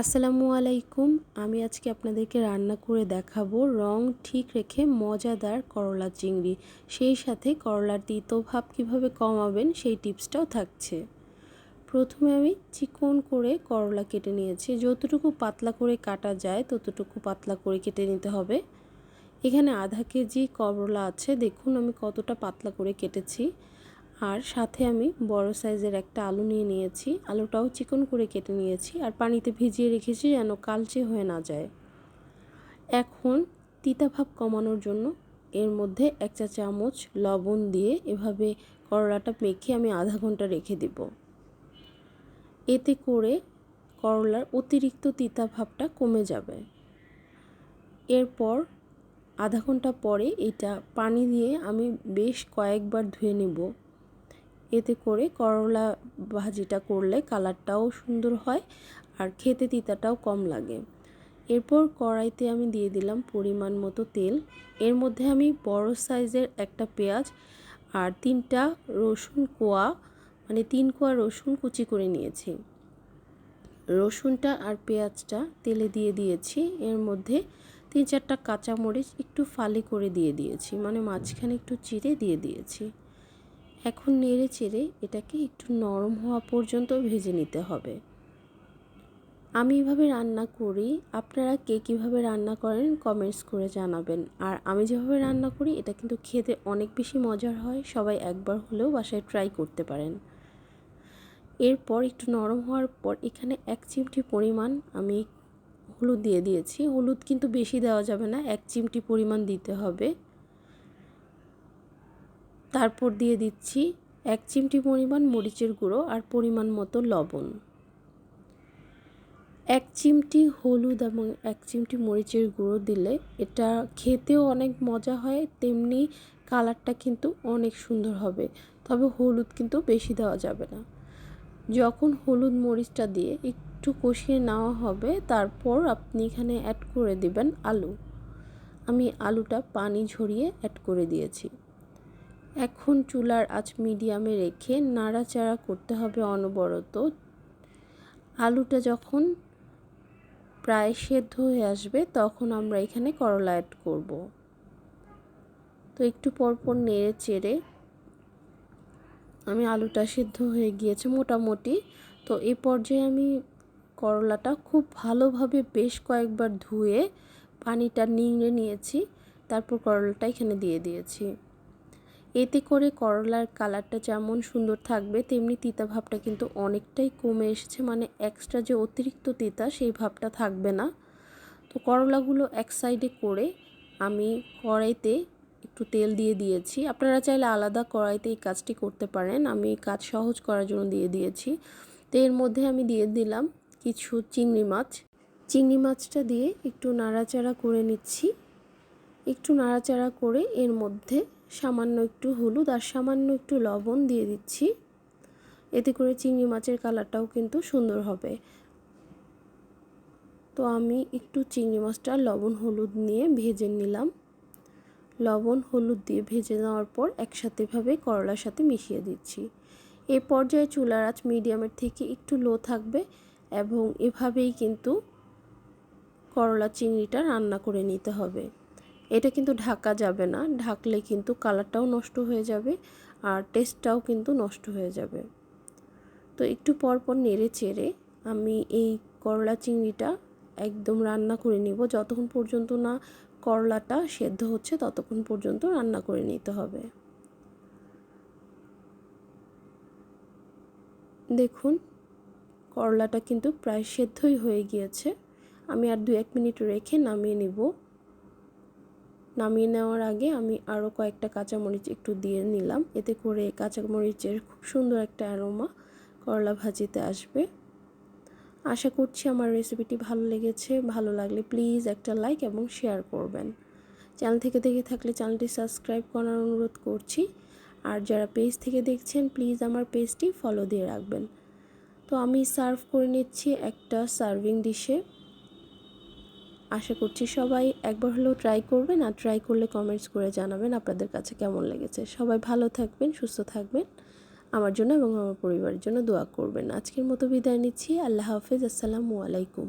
আসসালামু আলাইকুম। আমি আজকে আপনাদেরকে রান্না করে দেখাবো রং ঠিক রেখে মজাদার করলা চিংড়ি। সেই সাথে করলার তিতো ভাব কীভাবে কমাবেন সেই টিপসটাও থাকছে। প্রথমে আমি চিকন করে করলা কেটে নিয়েছি। যতটুকু পাতলা করে কাটা যায়, ততটুকু পাতলা করে কেটে নিতে হবে। এখানে আধা কেজি করলা আছে। দেখুন আমি কতটা পাতলা করে কেটেছি। আর সাথে আমি বড় সাইজের একটা আলু নিয়ে নিয়েছি। আলুটাও চিকন করে কেটে নিয়েছি আর পানিতে ভিজিয়ে রেখেছি যেন কালচে হয়ে না যায়। এখন তিতা ভাব কমানোর জন্য এর মধ্যে এক চা চামচ লবণ দিয়ে এভাবে করলাটা মেখে আমি আধা ঘণ্টা রেখে দেব। এতে করে করলার অতিরিক্ত তিতা ভাবটা কমে যাবে। এরপর আধা ঘণ্টা পরে এটা পানি দিয়ে আমি বেশ কয়েকবার ধুয়ে নেব। এতে করে করলা ভাজিটা করলে কালারটাও সুন্দর হয় আর খেতে তিতাটাও কম লাগে। এরপর কড়াইতে আমি দিয়ে দিলাম পরিমাণ মতো তেল। এর মধ্যে আমি বড় সাইজের একটা পেঁয়াজ আর তিনটা রসুন কোয়া মানে তিন কোয়া রসুন কুচি করে নিয়েছি। রসুনটা আর পেঁয়াজটা তেলে দিয়ে দিয়েছি। এর মধ্যে তিন চারটা কাঁচামরিচ একটু ফালি করে দিয়ে দিয়েছি মানে মাঝখানে একটু চিড়ে দিয়ে দিয়েছি। এখন নেড়ে চেড়ে এটাকে একটু নরম হওয়া পর্যন্ত ভেজে নিতে হবে। আমি এভাবে রান্না করি, আপনারা কে কীভাবে রান্না করেন কমেন্টস করে জানাবেন। আর আমি যেভাবে রান্না করি, এটা কিন্তু খেতে অনেক বেশি মজার হয়, সবাই একবার হলেও বাসায় ট্রাই করতে পারেন। এরপর একটু নরম হওয়ার পর এখানে এক চিমটি পরিমাণ আমি হলুদ দিয়ে দিয়েছি। হলুদ কিন্তু বেশি দেওয়া যাবে না, এক চিমটি পরিমাণ দিতে হবে। তারপর দিয়ে দিচ্ছি এক চিমটি পরিমাণ মরিচের গুঁড়ো আর পরিমাণ মতো লবণ। এক চিমটি হলুদ এবং এক চিমটি মরিচের গুঁড়ো দিলে এটা খেতেও অনেক মজা হয়, তেমনি কালারটা কিন্তু অনেক সুন্দর হবে, তবে হলুদ কিন্তু বেশি দেওয়া যাবে না। যখন হলুদ মরিচটা দিয়ে একটু কষিয়ে নেওয়া হবে, তারপর আপনি এখানে অ্যাড করে দিবেন আলু। আমি আলুটা পানি ঝরিয়ে অ্যাড করে দিয়েছি। এখন চুলার আঁচ মিডিয়ামে রেখে নাড়াচাড়া করতে হবে অনবরত। আলুটা যখন প্রায় সেদ্ধ হয়ে আসবে, তখন আমরা এখানে করলা অ্যাড করব। তো একটু পরপর নেড়ে চেড়ে আমি আলুটা সিদ্ধ হয়ে গিয়েছে মোটামুটি। তো এই পর্যায়ে আমি করলাটা খুব ভালোভাবে বেশ কয়েকবার ধুয়ে পানিটা নিংড়ে নিয়েছি, তারপর করলাটা এখানে দিয়ে দিয়েছি। এতে করে করলার কালারটা যেমন সুন্দর থাকবে, তেমনি তিতা ভাবটা কিন্তু অনেকটাই কমে এসেছে। মানে এক্সট্রা যে অতিরিক্ত তিতা, সেই ভাবটা থাকবে না। তো করলাগুলো এক সাইডে করে আমি কড়াইতে একটু তেল দিয়ে দিয়েছি। আপনারা চাইলে আলাদা কড়াইতে এই কাজটি করতে পারেন। আমি কাজ সহজ করার জন্য দিয়ে দিয়েছি। তো এর মধ্যে আমি দিয়ে দিলাম কিছু চিংড়ি মাছ। চিংড়ি মাছটা দিয়ে একটু নাড়াচাড়া করে নিচ্ছি। একটু নাড়াচাড়া করে এর মধ্যে সামান্য একটু হলুদ আর সামান্য একটু লবণ দিয়ে দিচ্ছি। এতে করে চিংড়ি মাছের কালারটাও কিন্তু সুন্দর হবে। তো আমি একটু চিংড়ি মাছটা লবণ হলুদ নিয়ে ভেজে নিলাম। লবণ হলুদ দিয়ে ভেজে নেওয়ার পর একসাথে একসাথেভাবে করলার সাথে মিশিয়ে দিচ্ছি। এ পর্যায়ে চুলার আঁচ মিডিয়ামের থেকে একটু লো থাকবে এবং এভাবেই কিন্তু করলা চিংড়িটা রান্না করে নিতে হবে। এটা কিন্তু ঢাকা যাবে না। ঢাকলে কিন্তু কালারটাও নষ্ট হয়ে যাবে আর টেস্টটাও কিন্তু নষ্ট হয়ে যাবে। তো একটু পর পর নেড়ে চেড়ে আমি এই করলা চিংড়িটা একদম রান্না করে নিব। যতক্ষণ পর্যন্ত না করলাটা সেদ্ধ হচ্ছে, ততক্ষণ পর্যন্ত রান্না করে নিতে হবে। দেখুন, করলাটা কিন্তু প্রায় সেদ্ধই হয়ে গিয়েছে। আমি আর দু এক মিনিট রেখে নামিয়ে নিব। নামিয়ে নেওয়ার আগে আমি আরও কয়েকটা কাঁচামরিচ একটু দিয়ে নিলাম। এতে করে কাঁচামরিচের খুব সুন্দর একটা অ্যারোমা করলা ভাজিতে আসবে। আশা করছি আমার রেসিপিটি ভালো লেগেছে। ভালো লাগলে প্লিজ একটা লাইক এবং শেয়ার করবেন। চ্যানেল থেকে দেখে থাকলে চ্যানেলটি সাবস্ক্রাইব করার অনুরোধ করছি। আর যারা পেজ থেকে দেখছেন, প্লিজ আমার পেজটি ফলো দিয়ে রাখবেন। তো আমি সার্ভ করে নিচ্ছি একটা সার্ভিং ডিশে। আশা করছি সবাই একবার হলেও ট্রাই করবেন আর ট্রাই করলে কমেন্টস করে জানাবেন আপনাদের কাছে কেমন লেগেছে। সবাই ভালো থাকবেন, সুস্থ থাকবেন, আমার জন্য এবং আমার পরিবারের জন্য দোয়া করবেন। আজকের মতো বিদায় নিচ্ছি। আল্লাহ হাফেজ। আসসালামু আলাইকুম।